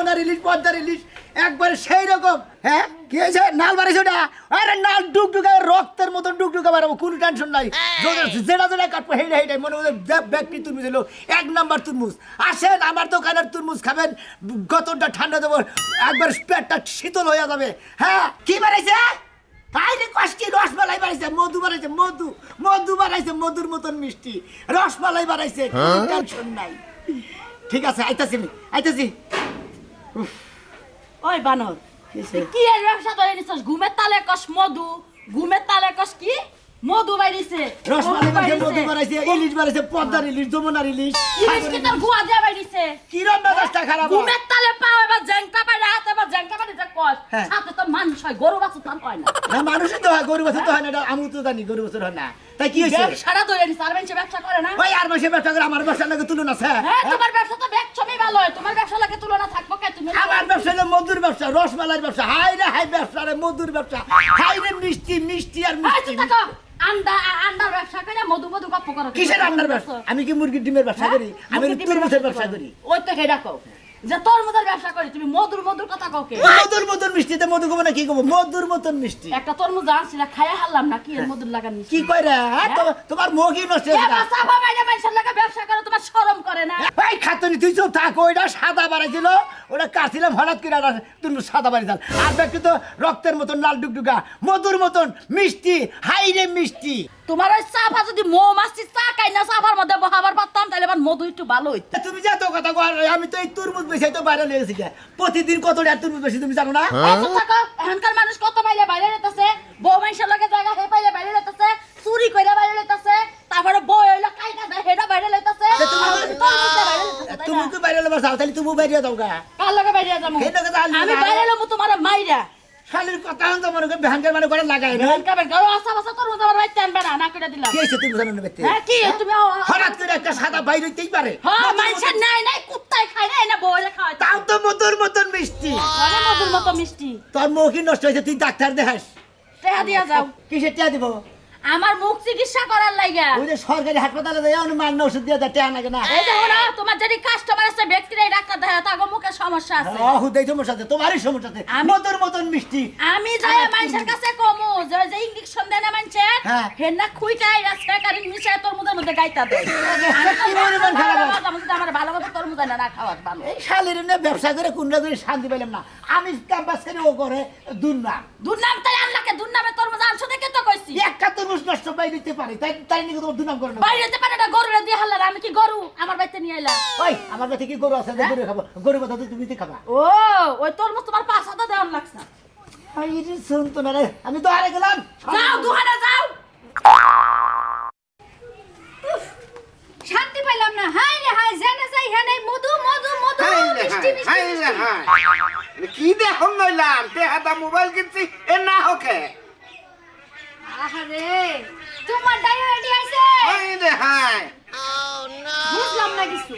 যমুনার ইলিশ পদ্মার ইলিশ একবারে সেই রকম। হ্যাঁ? কি হয়েছে? নাল আরে নাল ডুকডুকা রক্তের মতন ডুকডুকা বাড়াবো কোনো টেনশন নাই। যে- যেটা যেটা কাটবো হেঁটে হেঁটে মনে হচ্ছে ব্যক্তি তুরমুজ এলো এক নাম্বার তুরমুজ। আসেন আমার দোকানের তুরমুজ খাবেন ঠান্ডা দেবো একবার পেটটা শীতল হয়ে যাবে। হ্যাঁ? কি বাড়াইছে আইরে কষ্টি রসমালাই বাড়াইছে মধু বাড়াইছে মধু মধু বাড়াইছে মধুর মতন মিষ্টি। রসমালাই বাড়াইছে কোনো টেনশন নাই। ঠিক আছে আইতাছি আমি আইতাছি। ওই বানর কি এর ব্যবসা ধরে নিছস? ঘুমের তালে কস মধু ঘুমের তালে কস কি? মধু বাইরিছে রসমালাই বাড়াইছে মধু বাড়াইছে ইলিশ বাড়াইছে পদ্মার ইলিশ যমুনার ইলিশ। ইলিশ কি তোর গুয়া দিয়া বাইরিছে কিরম মেজাজটা খারাপ ঘুমের তালে পাও এবার হাতে এবার যা কস হ্যাঁ। সাথে তো মানুষ হয় গরু হয় না। না মানুষই তো হয় গরু বছর তো হয় না এটা আমি তো জানি গরু বছর হয় না। তাই কি হয়েছে? ব্যবসাটা ধরে নিছে আর মানুষে ব্যবসা করে না? ওই আর মাসে ব্যবসা করে আমার ব্যবসার লাগে তুলনা আছে হ্যাঁ? তোমার ব্যবসা তো ভালো হয় তোমার ব্যবসা লাগে তুলনা থাকব কে তুমি? আমার ব্যবসা হলো মধুর ব্যবসা রসমালাইর ব্যবসা হাই রে হাই ব্যবসা রে মধুর ব্যবসা। হাই রে মিষ্টি মিষ্টি আর মিষ্টি। আন্ডা আন্ডার ব্যবসা করে মধু মধু গপ্প করো। কিসের রান্নার ব্যবসা? আমি কি মুরগির ডিমের ব্যবসা করি? আমি তুরমুজের ব্যবসা করি। ওই তো কও যে তোর মধ্যে ব্যবসা করি তুমি মধুর মধুর কথা কও কে? মধুর মতন মিষ্টিতে মধু কব না কি কব মধুর মতন মিষ্টি। একটা আনছিল খাইয়া হারলাম না কি এর মধুর লাগান কি কই রে হ্যাঁ? তোমার মুখই নষ্ট হয়ে মানুষের লাগে ব্যবসা করে তোমার শরম করে না? এই খাতনি তুই চুপ থাক ওইটা সাদা বাড়াইছিল ওটা কাটছিলাম হঠাৎ করে তুমি সাদা বাড়ি যান আর ব্যক্তি তো রক্তের মতন লাল ডুকডুকা মধুর মতন মিষ্টি হাই রে মিষ্টি। তোমার ওই চাপা যদি মৌমাছি চা খাই না চাপার মধ্যে বহাবার পারতাম তাহলে আমার মধু একটু ভালো হইতো। তুমি যা তো কথা কর আমি তো এই তুরমুজ বেশি তো বাইরে লেগেছি কে প্রতিদিন কত টাকা তুরমুজ বেশি তুমি জানো না? এত থাকো, এখনকার মানুষ কত পাইলে বাইরে রেতেছে বউ মানুষের লাগে জায়গা হে পাইলে বাইরে রেতেছে চুরি কইরা বাইরে রেতেছে তারপরে বউ হইল কাইটা দেয় হেডা বাইরে লেতেছে তা তুমি- তুমি কি বাইরে লেবার চাও তাহলে তুমি বাইরে দাও গা। কার লগে বাইরে যাব? যাও, আমি যাও। বাইরে এলাম তোমার মাইরা। শালির কথা হন তো মনে করে ভ্যানকার মানে করে লাগাই না বেনকা বেনকা ও আশা বাসা তোর মতো আমার বাইতে আনবে না? না করে দিলাম। কি তুমি জানো না বেতে হ্যাঁ কি? তুমি হঠাৎ করে একটা সাদা বাইরে হইতেই পারে। হ্যাঁ মানুষের নাই নাই কুত্তাই খায় না না বউলে খাওয়ায় তাও তো মধুর মতন মিষ্টি। মানে মধুর মতো মিষ্টি। তোর মুখই নষ্ট হয়েছে তুই ডাক্তার দেখাস। টেহা দিয়া যাও। কিসের টিয়া দিব? আমার মুখ চিকিৎসা করার লাগা ওই যে সরকারি হাসপাতালে দেয় অনেক মাগনা ওষুধ দিয়ে দেয় টিয়া লাগে না? এই দেখো না তোমার যদি কাস্টমার আছে ব্যক্তির ডাক্তার দেখা তাগো মুখে সমস্যা আছে। হুদাই সমস্যা আছে তোমারই সমস্যা আছে। মধুর মতন মিষ্টি। আমি যাই মানুষের কাছে কমু যে যে ইঞ্জেকশন দেয় না মানুষে হ্যাঁ। হেন না খুইটাই রাস্তা কারি মিশায় তোর মুখের মধ্যে গাইতা দেয়? আমার ভালো কথা তোর মুখে না না খাওয়ার ভালো। এই শালির এমনি ব্যবসা করে কোনটা করে শান্তি পেলাম না। আমি ক্যাম্পাস ছেড়ে ও করে দুর্নাম দুর্নাম তাই আল্লাহকে দুর্নামে তোর মধ্যে আনছো দেখে তো কইছি একটা তরমুজ নষ্ট পাই দিতে পারি তাই তাই নাকি তোমার দুর্নাম করে না বাইরে যেতে পারে না গরুরে দিয়ে হাল্লার আমি কি গরু? আমার বাড়িতে নিয়ে এলাম ওই আমার কাছে কি গরু আছে? গরু খাব। গরু কথা তো তুমি তো খাবা? ও ওই তোর মতো তোমার পাঁচ হাতে দেওয়ার লাগছে এই রে শুন তো না রে আমি তো হারে গেলাম। যাও দুহানা যাও। শান্তি পাইলাম না। হাই রে হাই জেনে যাই হেনে মধু মধু মধু মিষ্টি মিষ্টি মিষ্টি। কি দেখুন নইলাম? তে হাতা মোবাইল কিনছি এ না হোকে। আহারে তোমার ডায়াবেটি আছে। হাই রে হাই বুঝলাম না কিছু।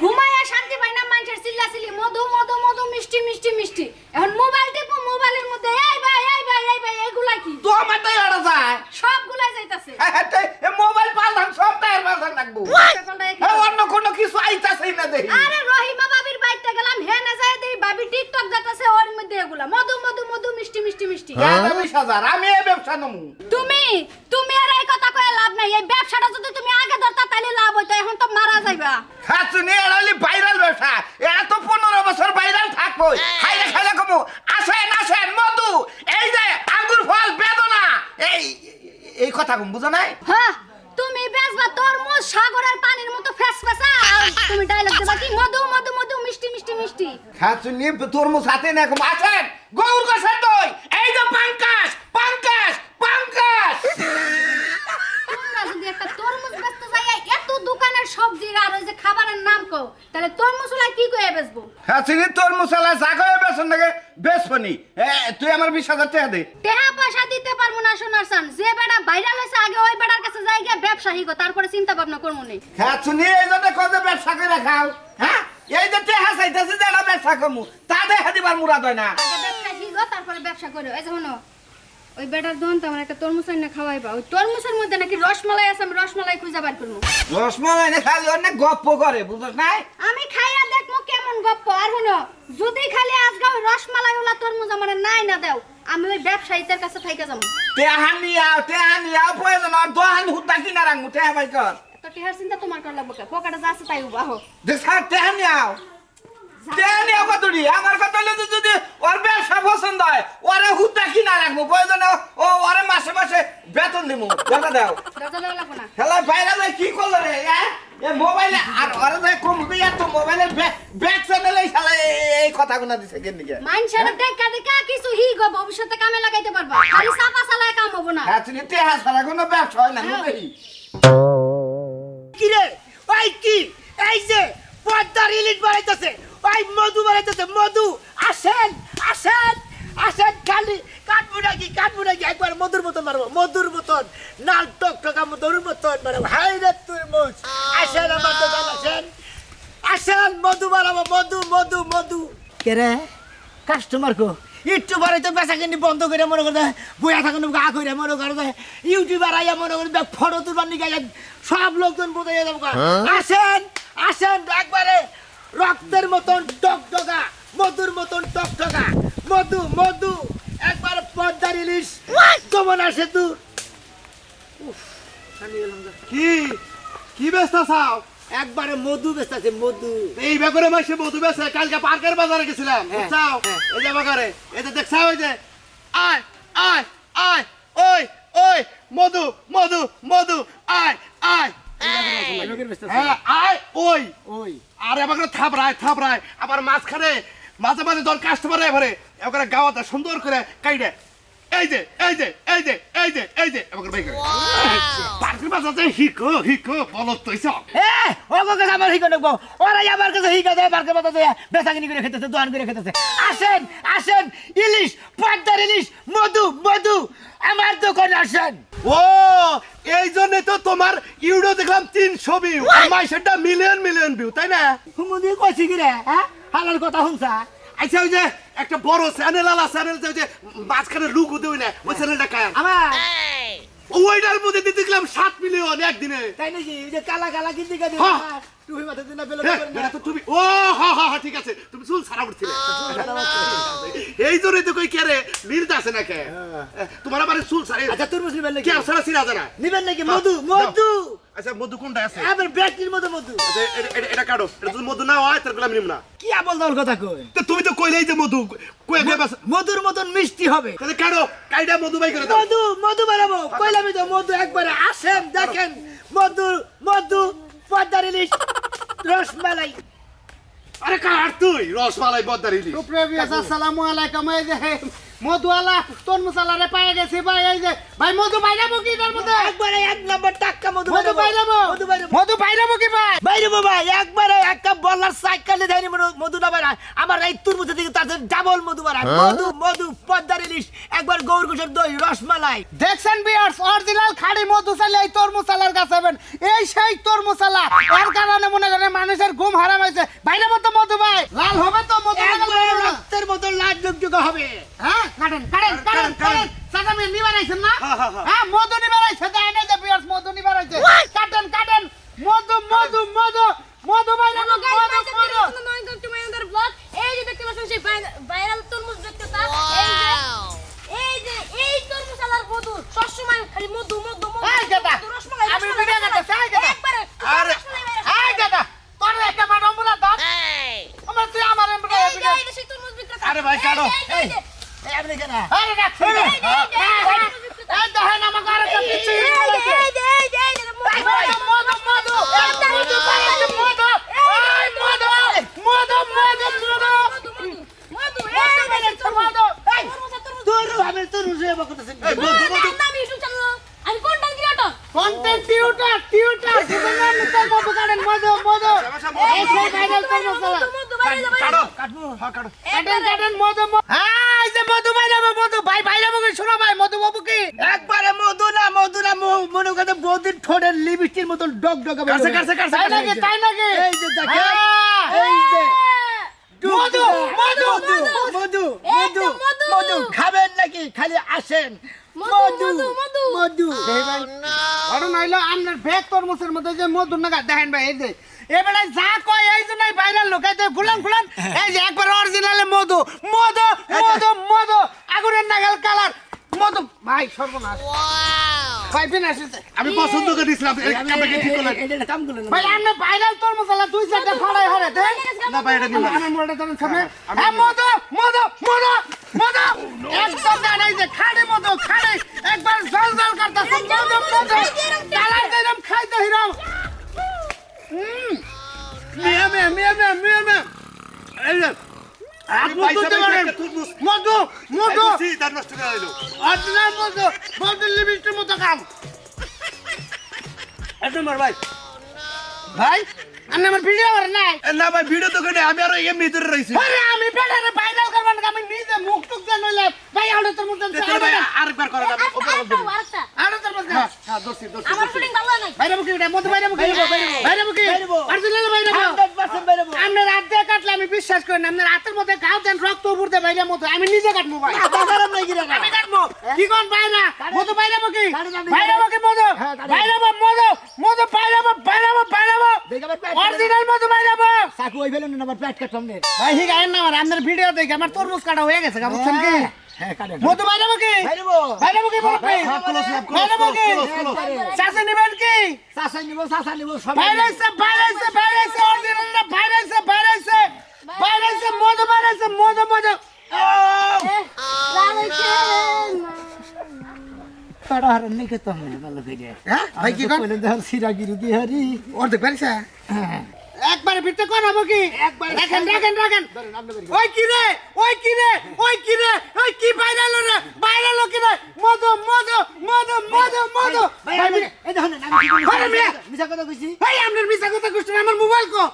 ঘুমায়া শান্তি পাই না মানুষের চিল্লাচিল্লি মধু মধু মধু মিষ্টি মিষ্টি মিষ্টি। এখন মোবাইল টিপো মোবাইলের মধ্যে এই ভাই এই ভাই এই ভাই এগুলা কি? তো আমার তাই যায়। সবগুলাই যাইতাছে। এ মোবাইল পাল্টান সব টায়ার পাল্টান লাগবো। এ অন্য কোনো কিছু আইতাছেই না দেখি। আরে রহিমা বাবির বাড়িতে গেলাম হেনে যায় দেই বাবি টিকটক দেখাছে ওর মধ্যে এগুলা মধু মধু মধু মিষ্টি মিষ্টি মিষ্টি। এগারো বিশ হাজার আমি এই ব্যবসা নমু। তুমি তুমি আর এই কথা কয়ে লাভ নাই এই ব্যবসাটা যদি তুমি আগে ধরতা তাহলে লাভ হইতো এখন তো মারা যাইবা। খাচ্ছুনি এড়ালি ভাইরাল ব্যবসা। এরা তো পনেরো বছর ভাইরাল থাকব খাইলে খাইলে কমু। আসেন আসেন মধু এই যে আঙ্গুর ফল বেদনা। এই এই কথা কম বুঝো নাই? হ্যাঁ তুমি বেচবা তরমুজ সাগরের পানির মতো ফেস ফেসা তুমি ডায়লগ দেবা কি? মধু মধু মধু মিষ্টি মিষ্টি মিষ্টি। খাচ্ছুনি তরমুজ হাতে না কম। আসেন গৌর গাছের দই এই যে পাঙ্কাস পাঙ্কাস পাঙ্কাস তোমরা যদি একটা তরমুজ বেচতে যাই এত দোকানের সবজি আর ওই যে খাবারের নাম কও তাহলে তরমুজ লাই কি কয়ে খাচ্ছুনি তরমুজ আলা জাগয়ে বেসন বেসবনি এ তুই আমার বিশ হাজার টাকা দে। টাকা পয়সা দিতে পারব না সোনার সান যে বেটা ভাইরাল হয়েছে আগে ওই বেটার কাছে যাই গিয়ে ব্যবসা হিগো তারপরে চিন্তা ভাবনা করব নি। খাচ্ছুনি এই জন্য কত ব্যবসা করে খাও হ্যাঁ? এই যে টেহা চাইতেছে যে এটা ব্যবসা কমু তা দেখা দিবার মুরাদ হয় না। আগে ব্যবসা হিগো তারপরে ব্যবসা করো। এই যে ওই বেটার দোন তো আমার একটা তরমুজ না খাওয়াইবা। ওই তরমুজের মধ্যে নাকি রসমালাই আছে আমি রসমালাই খুঁজে বার করব। রসমালাই না খালি অনেক গপ্প করে বুঝছ নাই? আমি খাইয়া বাপ্পা আর হলো যদি খালি আজকে ওই রসমালাই ওলা তরমুজ আমার নাই না দাও আমি ওই ব্যবসায়ীদের কাছে থাইকে যাব। টেহা নিয়াও টেহা নিয়াও প্রয়োজন আর দোহান হুদ্দা কিনা রাখব টেহা ভাই কর। তো টিহার চিন্তা তোমার করা লাগবে? পকেটে যা আছে তাই উবাহ দেখার টেহা নিয়াও টেহা নিয়াও কতটি আমার কথা হলে যদি ওর ব্যবসা পছন্দ হয় ওরে হুদ্দা কিনা রাখব প্রয়োজন ও ওরে মাসে মাসে বেতন দিব দেখা দাও। দরজা দেওয়া লাগবে না খেলা বাইরে যাই কি করল রে এ? মোবাইলে আর ওরা যাই কম দিয়ে তো মোবাইলের ব্যাক চ্যানেলে খেলা এই কথাগুলো দিছে কেন দিকে মানুষের দেখা দেখা কিছু হি গো ভবিষ্যতে কামে লাগাইতে পারবা। খালি চাপা চালায় কাম হব না। হ্যাঁ তুমি টেহা ছাড়া কোনো ব্যবসা হয় না হ্যাঁ। কি রে ওই কি? এই যে পদ্মার ইলিশ বাড়াইতেছে ওই মধু বাড়াইতেছে মধু। আসেন আসেন। আসেন খালি কাটবো নাকি কাটবো নাকি একবার মধুর মতন মারবো মধুর মতন নাল টক টকা মধুর মতন মারবো হাই রে তুই মুখ আসেন আমার দোকান আসেন আসেন মধু মধু মধু মধু কে রে? কাস্টমার কো? একটু পরে তো বেচা কিনি বন্ধ করে মনে করে বইয়া থাকুন গা করে মনে করে ইউটিউবার আইয়া মনে করে ফটো তুলবার নিকে সব লোকজন বোঝাই যাব গা। আসেন আসেন একবারে রক্তের মতন টকটকা মধুর মতন টকটকা। মধু মধু। একবার পদ্মার ইলিশ। কমন আসে তু। কি? কি ব্যস্ত চাও একবারে মধু বেচাছে মধু। এই ব্যাপারে মাসে মধু বেছে কালকে পার্কের বাজারে গেছিলাম হ্যাঁ, চাও হ্যাঁ। এই যে বাগারে এই যে দেখছাও ওই যে। আয় আয় আয় ওই ওই মধু মধু মধু। আয় আয়। হ্যাঁ আয় ওই। ওই। আর এবার থাপড়ায় থাপড়ায়। আবার মাঝখানে মাঝে মাঝে ধর কাস্টমার এবারে এবারে গাওয়াতে সুন্দর করে কাইডে এই যে এই যে এই যে এই যে এই যে এবার বাই করে। পার্কের বাজারে হিকো হিকো বলত তো সব এ ও কাছে আমার হিকো নেব ওরা আমার কাছে হিকো দেয় বাতা দেয় বেচাকিনি করে খেতেছে দোয়ান করে খেতেছে। আসেন আসেন ইলিশ পদ্মার ইলিশ মধু মধু আমার দোকানে আসেন। ও এই জন্য তো তোমার ইউডিও দেখলাম তিনশো ভিউ আর মাইসেরটা মিলিয়ন মিলিয়ন ভিউ তাই না? হুমুদি কইছি কি রে হ্যাঁ? হালার কথা শুনছা? আচ্ছা ওই যে একটা বড় চ্যানেল আলা চ্যানেল যে মাঝখানে লুকু দেই না ওই চ্যানেলটা কায় আমার? ওইটার মধ্যে দিয়ে দেখলাম সাত মিলিয়ন একদিনে। তাই নাকি? ওই যে কালা কালা কিন্তু হ্যাঁ। তুই মাথা দিনা পেল হ্যাঁ, এটা তো তুমি ও হা হা হা ঠিক আছে। তুমি চুল সারা উঠছিলে। এই জন্যই তো কই কেরে মিলতে আছে না কে? তোমার আবার চুল সারা আচ্ছা তোর মুসলিম কে সারা সিরা জানা নিবেন নাকি? মধু মধু! আচ্ছা মধু কোনটা আছে? আবার ব্যাগটির মতো মধু। আচ্ছা, এটা- কাটো। এটা যদি মধু না হয় তাহলে আমি না। কি আবল দল কথা কই তো তুমি তো কইলেই যে মধু। কই কই বাস মধুর মতন মিষ্টি হবে। তাহলে কাটো। কাইটা মধু বাই করে দাও। মধু মধু বানাবো। কইলামই তো মধু একবারে আসেন দেখেন। মধু মধু পদ্মার ইলিশ রসমালাই। আরে কার তুই? রসমালাই বদারিলি সুপ্রিয়াস আসসালামু আলাইকুম। এই যে মধুয়ালা তরমুজালারে পায়ে গেছি। ভাই এই যে ভাই মধু বাইরাবো কি এটার মধ্যে? একবারে এক নম্বর টাক্কা মধু মধু বাইরাবো। কি ভাই বাইরে বাবা একবারে একটা বলার সাইকেলে দেয়নি মধু না বাড়ায় আমার এই তুরমুজের দিকে তাদের ডাবল মধু বাড়ায় মধু মধু পদ্মার ইলিশ একবার গৌর কুশের দই রসমালাই। দেখছেন বিয়ার্স অরিজিনাল খাড়ি মধু চালে এই হবেন। এই সেই তরমুজালা এর কারণে মনে করেন মানুষের ঘুম হারাম হয়েছে। বাইরাবো তো মধু ভাই লাল হবে তো মধু রক্তের মতো লাল টুকটুকা হবে। হ্যাঁ কাটেন কাটেন কাটেন কাটেন চাচা মেয়ে নিবার আইছেন না? হ্যাঁ, হ্যাঁ, হ্যাঁ। হ্যাঁ মধু নিবার নাই যে বিয়ার্স মধু নিবার আইছে কাটেন কাটেন মধু মধু মধু মধু বাইরাবো মধু মধু এই যে দেখতে পাচ্ছেন সেই ভাইরাল তরমুজ দেখতেটা এই যে এই যে এই তরমুজ আলার মধু সবসময় খালি মধু মধু মধু এই দাদা, মধু, রসমালাই, আমি রসমালাই, ভিডিও করতেছি, এই দাদা। একবারে আরে, রসমালাই বাইরে এই দাদা তোর একটা বাড়ি অম্বুলা দাও আমার তুই আমার এমবুলা এই যে, এই যে সেই তরমুজ বিক্রেতা। আরে ভাই, কাটো। এই যে, এই যে, এই আপনি কেন আরে রাখছি না। এই যে, এই যে, এই যে, তরমুজ বিক্রেতা। এই দেখেন আমাকে আর একটা পিচ্ছি এই যে, এই যে, এই যে, এই যে, এই যে, মধু, মধু মধু মধু এই মধু পাইছে মধু এই মধু মধু মধু মধু মধু, এই যে, এই যে, মধু এই তরমুজ, তরমুজ। তোর আমি মধু মধু নাম ইউটিউব চ্যানেল আমি কোনটা ক্রিয়েটর কন্টেন্ট টিউটার টিউটার জীবনের নিত্য মধু কাটেন মধু মধু এই সেই ভাইরাল তরমুজ মধু বাইরে যাবে হ্যাঁ কাটো কাটেন কাটেন মধু হ্যাঁ এই যে মধু বাইরাবো মধু ভাই বাইরাবো কি শোনো ভাই মধু বাবু কি একবারে মধু না মধু না মনে করে বৌদির ঠোঁটের লিপস্টির মতন ডগ ডগ কাছে কাছে কাছে তাই নাকি তাই নাকি এই যে দেখেন হ্যাঁ। এই যে মধু, মধু, মধু মধু মধু মধু। খালি আসেন। মধু মধু মধু মধু। ঘটনা হইল আপনার ব্যাগ তরমুজের মধ্যে যে মধু নাগা দেখেন ভাই এই যে। এবারে যা কয় এই জন্যই ভাইরাল লোক এই যে এই একবার অরিজিনালে মধু মধু মধু মধু। আগুনের নাগাল কালার। মধু ভাই সর্বনাশ। ফিনাশ আমি পছন্দ করে দিয়েছিলাম এই- আপনাকে ঠিক করলেন। এটা কাম করলেন ভাই আপনি ভাইরাল তরমুজ আলা দুই চারটা ফাড়াই হারে দেন না ভাই এটা নিন না। আমার মোড়টা ধরেন সামনে। হ্যাঁ মধু মধু মধু মধু একদম না যে খাড়ি একবার জল জল করতেছে খাইতে হিরাম মিয়া মিয়া মিয়া মিয়া মিয়া মিয়া। এই মধু মধু। করে। অরিজিনাল মধু মধু লিমিটের মতো কাম। এক নম্বর ভাই। ভাই আপনি আমার ভিডিও করেন নাই? না ভাই ভিডিও তো করে আমি আরও এমনি ধরে রয়েছি। আরে আমি পেটারে ভাইরাল করবেন আমি নিজে মুখ টুক দিয়ে নইলে। ভাই আউট তোর মধ্যে ভাই আরেকবার আমি আরেকটা। আউট তোর মধ্যে। হ্যাঁ দোষী দোষী আমার ফিলিং ভালো নাই? বাইরে মুখে মধ্যে বাইরে মুখে বাইরে মুখে অরিজিনাল বাইরে আপনি রাত দিয়ে কাটলে আমি বিশ্বাস করি না আপনার রাতের মধ্যে গাও দেন রক্ত উপরতে বাইরে মতো আমি নিজে কাটবো ভাই। আমি কাটবো কি কোন বাইরে মধু বাইরে মুখে বাইরে মুখে মধু? বাইরে মধু? মধু বাইরে বাইরে বাইরে অরিজিনাল মধু বাইরে চাকু ওই ফেলেন না আবার পেট কাটলাম নে ভাই ঠিক আছে না আমার আপনার ভিডিও দেখে আমার তরমুজ কাটা হয়ে গেছে বুঝছেন কি? হ্যাঁ কাটেন মধু বাইরে বাইরেবো বাইরে মুখে বলো ভাই হ্যাঁ, বাইরে। চাষে নেবেন কি? চাষা নিব চাষা নিব সবাই ভাইরাসে ভাইরাসে অরিজিনাল না ভাইরাসে ভাইরাসে ভাইরাসে মধু ভাইরাসে মধু মধু হারান নেই খেতে হবে ভালো করে হ্যাঁ? ভাই কি কর? বলেন দেখেন সিরাগিরি দিয়ে হারি। অর্ধেক পারিস একবারে ভিতরে কোন হব কি? রাখেন রাখেন রাখেন। ওই কি রে? ওই কি রে? ওই কি রে? ওই কি ভাইরাল রে? ভাইরাল কি রে? মধু মধু মধু মধু মধু। ভাই আমি এই দেখেন আমি কি করি আরে মেয়ে! মিছা কথা কইছি? ভাই আপনার মিছা কথা কইছেন আমার মোবাইল কো।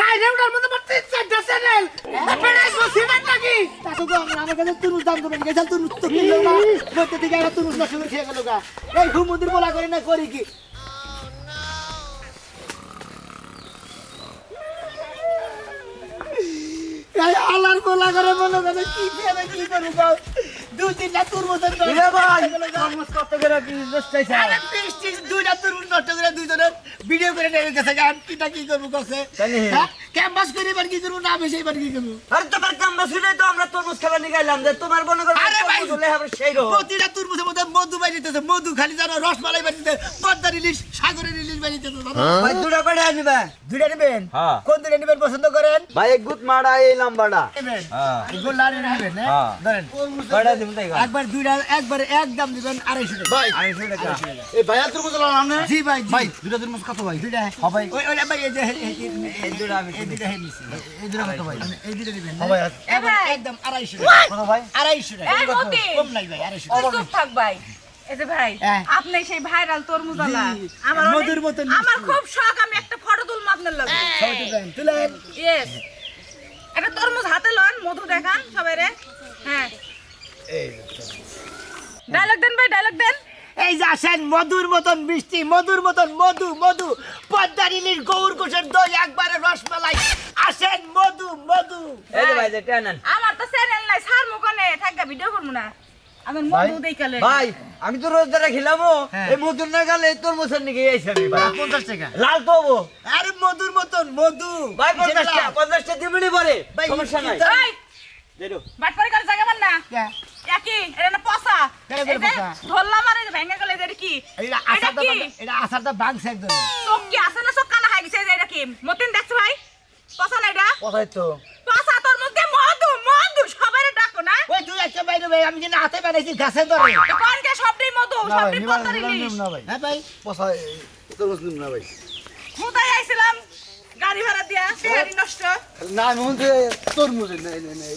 হাই রেউটার মধ্যে আমার তিন চারটা চ্যানেল। আপনারা কি সিমেন্ট নাকি? তাতো তো আমার কাছে তুনুস দাম দেবেন গেছে তুনুস তো কিনলো না। বলতে থেকে একটা তুনুস না শুনে খেয়ে গেল গা। এই ঘুমুদির বলা করি না, করি কি? আলার বলা করে মনে কি খেয়ে কি করব দুই তিনটা তুরমুজ ভাই তুরমুজ কত করে পিস নষ্ট হয়েছে আরে পিস টিস দুইটা তুরমুজ নষ্ট করে দুইজনের ভিডিও করে নিয়ে গেছে। গান কিটা কি করব কছে ক্যাম্পাস করে এবার কি করব না বেশি এবার কি করব? আরে তোমার কাম্বা শুনে তো আমরা তরমুজ খেলা নিগাইলাম যে তোমার মনে করো আরে ভাই! তরমুজ হলে সেই রকম। প্রতিটা তুরমুজের মধ্যে মধু মধু খালি জানো রসমালাই বাড়িতে পদ্মার ইলিশ সাগরের ইলিশ বাড়িতেছে ভাই দুটা করে আনবে দুইটা নেবেন? হ্যাঁ। কোন দুইটা নেবেন পছন্দ করেন? ভাই এক গুত মারা এই লম্বাটা হ্যাঁ। গোল্লা নেবেন হ্যাঁ। ধরেন। তাই একবার দুইটা একবার একদম দিবেন আড়াইশো টাকা। ভাই আড়াইশো টাকা। এই জি ভাই ভাই দুটা দিন কত ভাই? দুইটা। হ্যাঁ ভাই ওই ওই ভাই এই যে এই- এই- এই- এই দুটা আমি এই দুইটা হে নিছি এই দুটা কত ভাই? এই দুইটা নেবেন হ্যাঁ? ভাই। একবার একদম আড়াইশো টাকা। কত ভাই? আড়াইশো টাকা। কম নাই ভাই আড়াইশো টাকা। চুপ থাক ভাই। এই যে ভাই। আপনি সেই ভাইরাল তরমুজ আলা। আমার অনেক- মধুর মতন আমার খুব শখ আমি একটা ফটো তুলবো আপনার লগে। সবাই তো জানেন তুলেন। ইয়েস একটা তরমুজ হাতে লন মধু দেখান সবাই রে হ্যাঁ। ডায়লগ দেন ভাই ডায়লগ দেন। এই যে আসেন মধুর মতন মিষ্টি মধুর মতন মধু মধু। পদ্মার ইলিশ গৌর কোষের দই একবারে রসমালাই। আসেন মধু মধু। এই ভাই যে টেনেন আমার তো চ্যানেল নাই সার মুখনে থাকা ভিডিও করব না। আমার মধু দেখালে ভাই আমি তো রোজ ধরে খেলামো। হ্যাঁ। এই মধুর না গেলে আমি ভাই। টাকা। লাল তো আরে মধুর মতন মধু। ভাই পরে। সমস্যা নাই। করে জায়গা পান না। একই এটা না কেন পচা? ধরলাম আর ভেঙে গেলে এটা কি? এটা কি? এটা আসারটা একদম। চোখ কি আছে না চোখ কানা খাই গেছে? এটা কি? মতিন দেখছ ভাই? পচা না এটা? কোথায় তো। পচা তোর মধ্যে মধু মধু সবাই ডাকো না। ওই তুই একটা বাইরে ভাই আমি কিন্তু হাতে বানাইছি গাছে ধরে। কোনকে সবটাই মধু সবটাই পচা রিলিশ হ্যাঁ ভাই পয়সা তরমুজ নিম না ভাই। কোথায় আইছিলাম? গাড়ি ভাড়া দিয়া গাড়ি নষ্ট। না আমি মধ্যে তরমুজ নাই নাই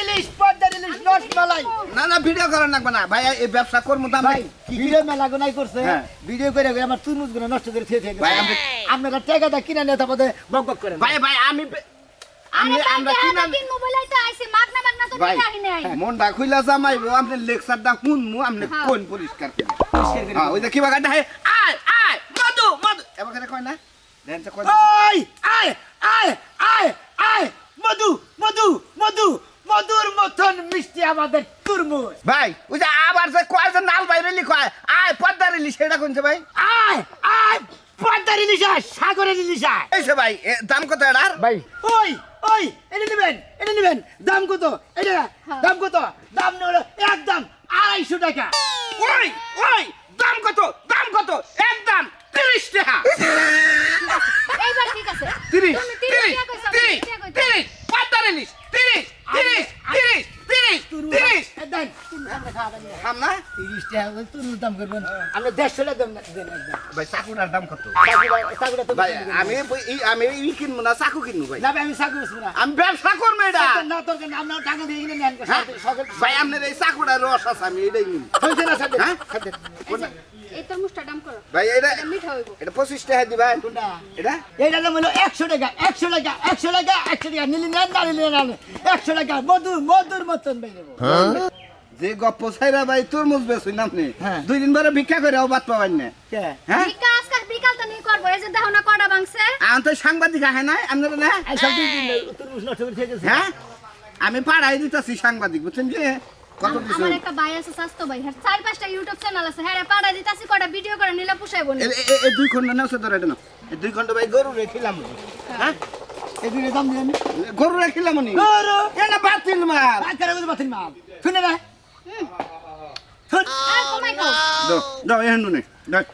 ইলিশ পদ্মার ইলিশ নট মালাই। না না ভিডিও করার লাগবে না। ভাই এই ব্যবসা করব তো ভাই ভিডিও মেলা গোনাই করছে। হ্যাঁ। ভিডিও করে করে আমার তুরমুজগুলো নষ্ট করে খেয়ে থেকে ভাই, আপনারা টাকাটা কিনে নিয়ে তারপরে বক বক করেন। ভাই ভাই আমি আমি আমরা নিয়ে আহি নাই। মনটা খুইলা জামাইব। আপনি লেকচারটা কোন আপনি হ্যাঁ। কোন পরিষ্কার করে হ্যাঁ ওই যে কি বাগানটা হে আয় আয় মধু মধু। এবার কেন কয় না? দেন কয় না। আয় আয় আয় আয় মধু মধু মধু। মধুর মতন মিষ্টি আমাদের তুরমুজ। ভাই ওই যে আবার যে কয় যে নাল বাইরে লিখো আয় আয় পদ্মা রিলি সেটা কোনছে ভাই? আয় আয় পদ্মার ইলিশ আয় সাগরের ইলিশ আয়। এইসে ভাই দাম কত এটার? ভাই। ওই ওই এটা নেবেন এটা নেবেন দাম কত? এটা দাম কত? দাম নেবে একদম আড়াইশো টাকা। ওই ওই দাম কত? দাম কত? একদম তিরিশ টাকা এইবার ঠিক আছে। তিরিশ তিরিশ তিরিশ। তিরিশ পদ্মা রিলিশ তিরিশ তিরিশ তিরিশ তিরিশ তিরিশ দেন আমরা তিরিশ টাকা করে তুরমুজ দাম করবেন। আমরা দেড়শো টাকা দাম দেন ভাই চাকুটার দাম কত? চাকুটা- তো ভাই আমি আমি ই কিনবো না চাকু কিনবো ভাই। না ভাই আমি চাকু বেশি না। আমি ব্যবসা করব এটা। না তোর জন্য আপনার টাকা দিয়ে কিনে নেন? ভাই আপনার এই চাকুটার রস আছে আমি এটাই নিব হয়েছে না সাথে হ্যাঁ? এই যে, এই তরমুজটা দাম করো। ভাই এটা এটা মিঠা হইব। এটা পঁচিশ টাকা দিবেন কোনটা? এটা? এইটা দাম হলো একশো টাকা একশো টাকা একশো টাকা একশো টাকা। নিলি না টাকা মধু মধুর মতন বের যে গপ্প ছাইরা ভাই তরমুজ বেচুন আপনি হ্যাঁ। দুই দিন পরে ভিক্ষা করে বাদ পাবেন না। হ্যাঁ? বিকাল আজকাল বিকাল তো নিয়ে করব এই যে দেখো না কটা আমি তো সাংবাদিক আহে নাই আপনারা না। এই সব দিন দিন তরমুজ নষ্ট করে খেয়ে গেছে। হ্যাঁ? আমি পাড়াই দিতেছি সাংবাদিক বুঝছেন কি? কিছু আমার একটা ভাই আছে স্বাস্থ্য ভাই। হ্যাঁ চার পাঁচটা ইউটিউব চ্যানেল আছে। হ্যাঁ পাড়া দিতাছি কটা ভিডিও করে নিলে পুষাইব না এ- এ- এ দুই খন্ড না সে ধরে এটা না এই দুই খন্ড ভাই গরু রেখিলাম হ্যাঁ। এই দুটো দাম দিলেন গরু রেখিলাম নি। গরু? এটা বাতিল মাল। করে বুঝতে পারছেন মাল। শুনে না। শুন। আর কমাই খাও। দাও দাও এহেন নে। দাও।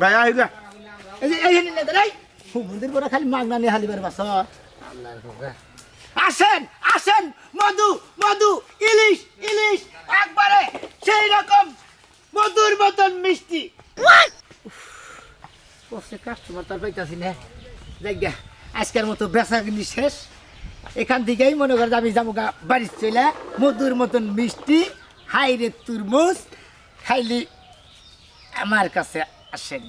ভাই আই গা এই এই মন্দির খালি মাগনা নিয়ে হালিবার বাস আসেন আসেন। মধু মধু ইলিশ ইলিশ একবারে সেই রকম মধুর মতন মিষ্টি। কষ্টে কাস্টমার তার পাইতাছি না। দেখ আজকের মতো বেচা কিনি শেষ। এখান থেকেই মনে করে আমি যাব গা বাড়ির চলে মধুর মতন মিষ্টি হাইরে তুরমুজ খাইলি আমার কাছে আসেন।